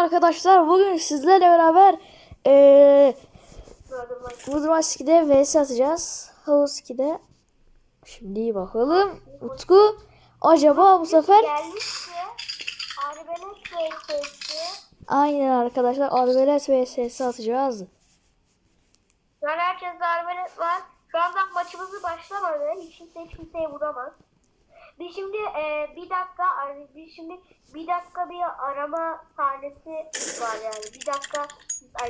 Arkadaşlar bugün sizlerle beraber eee Woodrush vs atacağız. Havuz 2'de. Şimdi bakalım. Utku acaba bu sefer aynen arkadaşlar Arbelet vs atacağız. Şu an herkeste arbelet var. Şu anda maçımızı başlamadı. Hiç kimse kimseye vuramaz. Biz şimdi e, bir dakika biz şimdi bir dakika bir arama sahnesi var yani. Bir dakika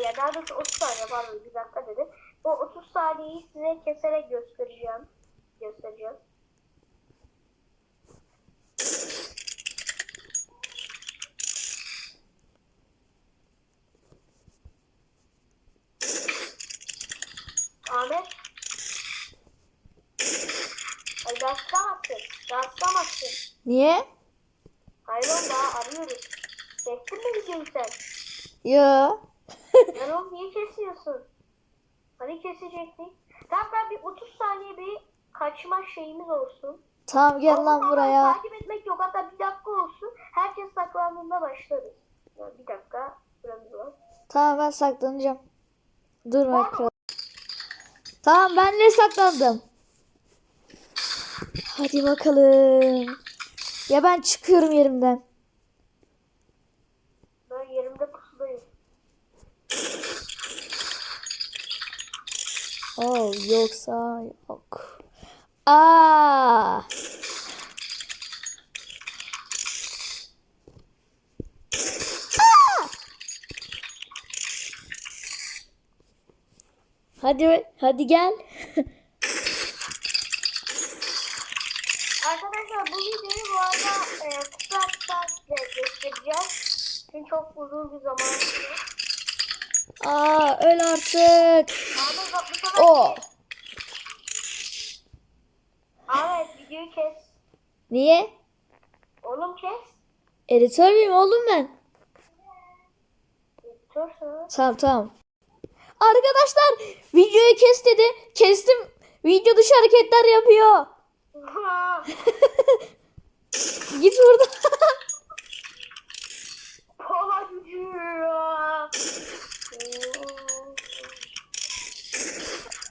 ya daha doğrusu 30 saniye pardon bir dakika dedim. O 30 saniyeyi size keserek göstereceğim. Göstereceğim. Ahmet. Ay rastlamazsın. Niye? Oğlum daha arıyoruz. Kestin mi videoyu sen? Yo. Oğlum niye kesiyorsun? Hani kesecektik? Tamam ben bir 30 saniye bir kaçma şeyimiz olsun. Tamam gel Ama lan buraya. Takip etmek yok hatta bir dakika olsun. Herkes saklandığında başlarız. Yani bir dakika süremiz var. Tamam ben saklanacağım. Dur bakalım. Tamam ben de saklandım. Hadi bakalım. Ya ben çıkıyorum yerimden. Ben yerimde pusudayım. Oh yoksa yok. Aa. Aa! Hadi hadi gel. Arkadaşlar bu videoyu bu arada e, kısa kısa size göstereceğiz. Çünkü çok uzun bir zaman sürüyor. Aa öl artık. O. Ahmet videoyu kes. Niye? Oğlum kes. Editör müyüm oğlum ben? Editörsen. Tamam tamam. Arkadaşlar videoyu kes dedi. Kestim. Video dışı hareketler yapıyor. Git buradan.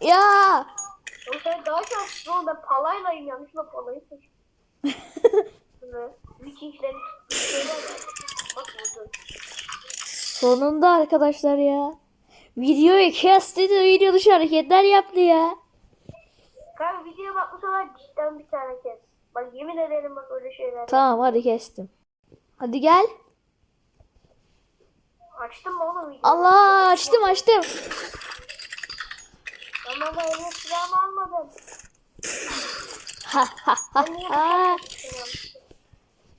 ya. O sen daha şanslı ol. Ben palaylayım. Yanlışlıkla palayı seçtim. Bak. Sonunda arkadaşlar ya. Videoyu kes dedi. Video dışı hareketler yaptı ya. Kanka videoya bak bu sefer cidden bir tane kes. Bak yemin ederim bak öyle şeyler. Tamam hadi kestim. Hadi gel. Açtın mı oğlum videoyu? Allah açtım açtım. Ama ben eline silahımı almadım. Ha ha ha ha.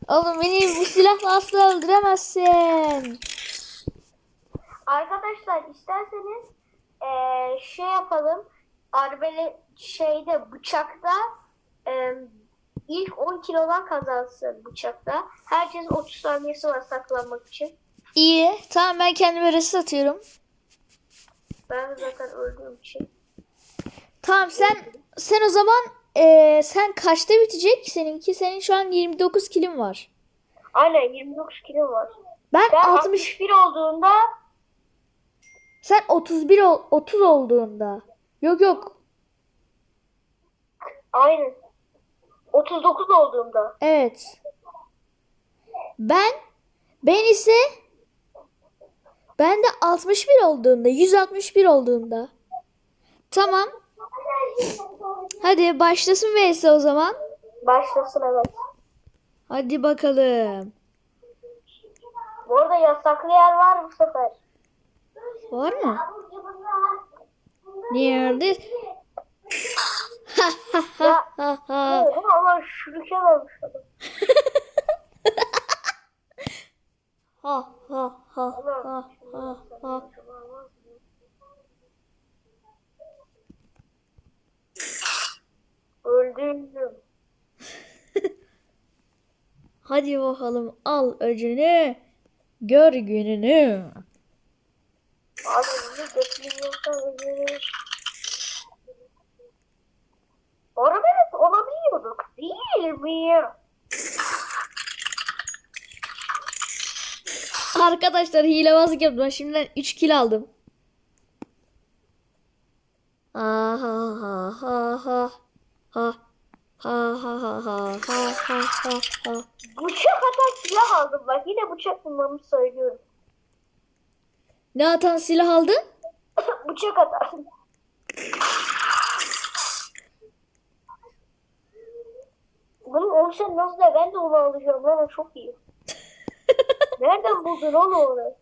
Oğlum beni bu silahla asla öldüremezsin. Arkadaşlar isterseniz eee, şey yapalım. Arbele şeyde bıçakta eee, ilk 10 kilodan kazansın bıçakta. Herkesin 30 saniyesi var saklanmak için. İyi. Tamam ben kendime resim atıyorum. Ben zaten öldüğüm için. Tamam sen sen o zaman eee, sen kaçta bitecek seninki? Senin şu an 29 kilin var. Aynen 29 kilo var. Ben Ben 60 61 olduğunda sen 31 ol, 30 olduğunda. Yok yok. aynen 39 olduğumda. Evet. Ben ben ise ben de 61 olduğunda, 161 olduğunda. Tamam. Hadi başlasın vs o zaman. Başlasın evet. Hadi bakalım. Bu arada yasaklı yer var bu sefer. Var mı? Nerede? Ha ha ha ha ha. Oha Allah şuriken olmuş adam. Ha ha ha ha ha ha. Öldürdüm. Hadi bakalım al öcünü. Gör gününü. Abi bunu beklemiyorsan öldürürüm. Arabayla olabiliyorduk değil mi? Arkadaşlar hilebazlık yaptım. Ben şimdiden 3 kill aldım. Aha ha ha ha ha ha ha ha ha ha ha ha ha Bıçak atan silah aldım bak. Yine bıçak bulmamı söylüyorum. Ne atan silah aldın? bıçak atan. Bunun olsa nasıl da ben de onu alacağım o çok iyi. Nereden buldun onu onu?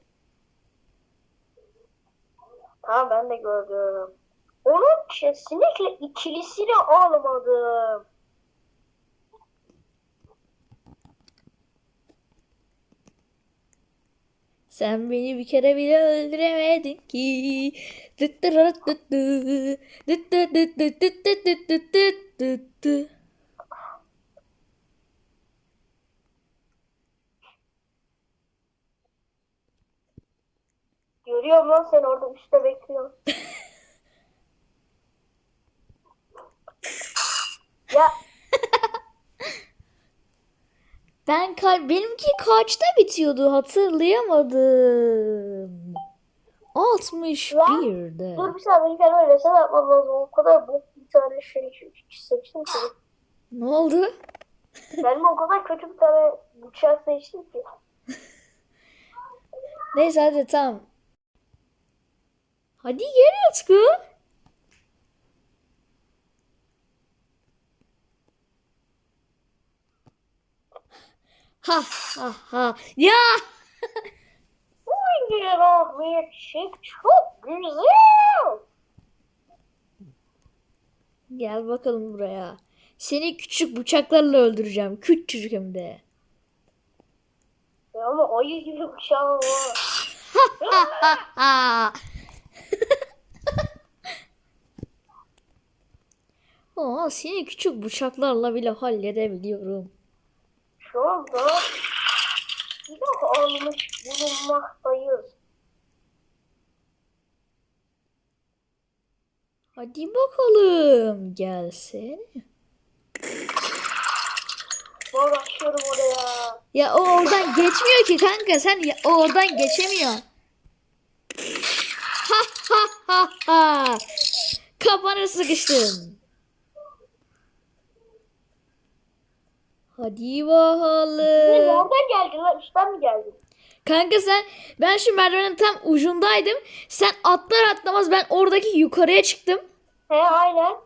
Tamam ben de gördüm. Onun kesinlikle ikilisini almadım. Sen beni bir kere bile öldüremedin ki. Dıt dıt dı. Dıt dı dıt dıt dıt dıt dıt dıt dıt dıt dı. Görüyorum lan sen orada üstte bekliyorsun. ya Ben ka benimki kaçta bitiyordu hatırlayamadım. 61'de. dur bir saniye ben öyle reset yapmam lazım. O kadar bu bir tane şey seçtim ki. Ne oldu? Ben o kadar kötü bir tane bıçak seçtim ki. Neyse hadi tamam. Hadi gel Utku. Ha ha ha. Ya! Oh bir şey çok güzel. Gel bakalım buraya. Seni küçük bıçaklarla öldüreceğim. Küçücük hem de. Ya ama ayı gibi bıçağım var. Aa, seni küçük bıçaklarla bile halledebiliyorum. Şu anda silah almış bulunmaktayız. Hadi bakalım. Gelsene. Bak açıyorum oraya. Ya o oradan geçmiyor ki kanka. Sen ya, o oradan geçemiyor. Ha ha ha ha. Kafana sıkıştın. Hadi bakalım. nereden geldin lan? Üstten mi geldin? Kanka sen ben şu merdivenin tam ucundaydım. Sen atlar atlamaz ben oradaki yukarıya çıktım. He aynen.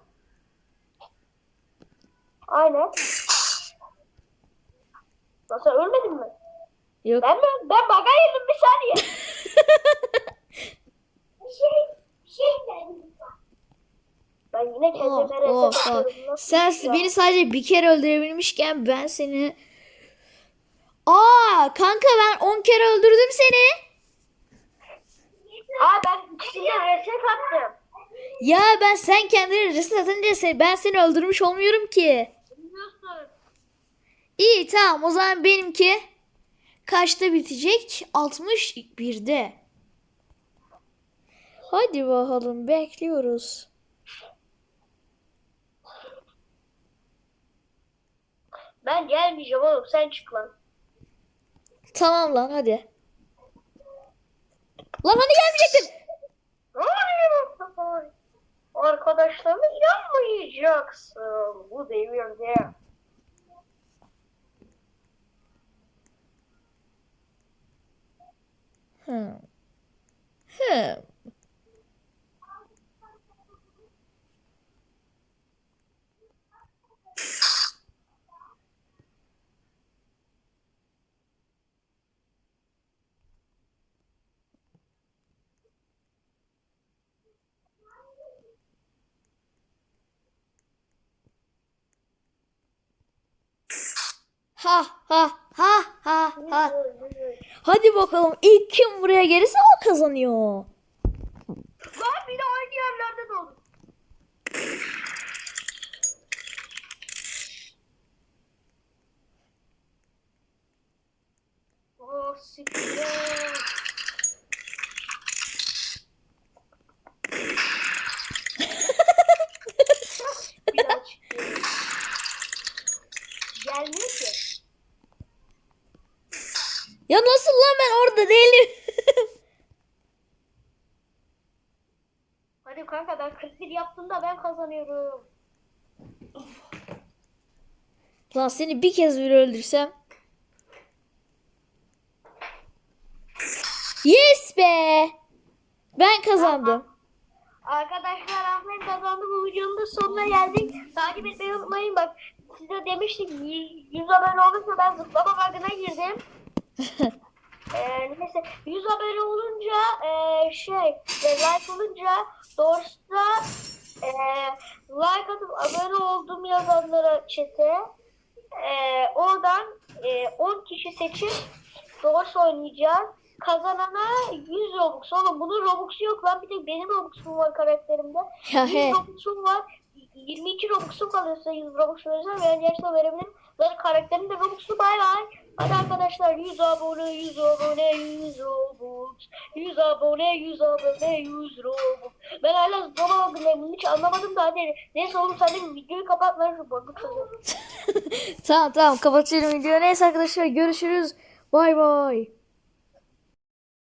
Aynen. Nasıl ölmedin mi? Yok. Ben mi? Ben baga yedim bir saniye. bir şey, bir şey geldi. Ben yine Oh, kendime oh, oh. Nasıl Sen ya? beni sadece bir kere öldürebilmişken ben seni... Aa kanka ben 10 kere öldürdüm seni. Aa ben ikisine reset attım. Ya ben sen kendini reset atınca sen, ben seni öldürmüş olmuyorum ki. İyi tamam o zaman benimki kaçta bitecek? 61'de. Hadi bakalım bekliyoruz. Ben gelmeyeceğim oğlum sen çık lan. Tamam lan hadi. Lan hani gelmeyecektin? Arkadaşlarına inanmayacaksın bu devirde. Hı. Ha ha ha ha ha. Hadi bakalım ilk kim buraya gelirse o kazanıyor. Lan bir de aynı yerlerde doğdum. Oh siktir. Gelmiyor ki. Ya nasıl lan ben orada da değilim. Hadi kanka ben 41 yaptığımda ben kazanıyorum. Lan seni bir kez bile öldürsem. Yes be. Ben kazandım. Arkadaşlar Ahmet kazandı bu videonun da sonuna geldik. Takip etmeyi unutmayın bak. Size demiştik 100 abone olursa ben zıplama bug'ına girdim. Ee, neyse 100 abone olunca e, şey ve like olunca doğrusu da e, like atıp abone oldum yazanlara chat'e e, oradan e, 10 kişi seçip doğrusu oynayacağız. Kazanana 100 Robux. Oğlum bunun Robux'u yok lan. Bir tek benim Robux'um var karakterimde. Ya 100 he. Robux'um var. 22 Robux'um kalırsa 100 Robux verirsem ben gerçekten verebilirim. Ben karakterim de Robux'u bay bay. Hadi arkadaşlar 100 abone, 100 abone, 100 Robux. 100 abone, 100 abone, 100 Robux. Ben hala zor algılayım. Hiç anlamadım da hadi. Neyse oğlum sen de videoyu kapat lan şu bug'ı. Tamam tamam kapatıyorum videoyu. Neyse arkadaşlar görüşürüz. Bay bay.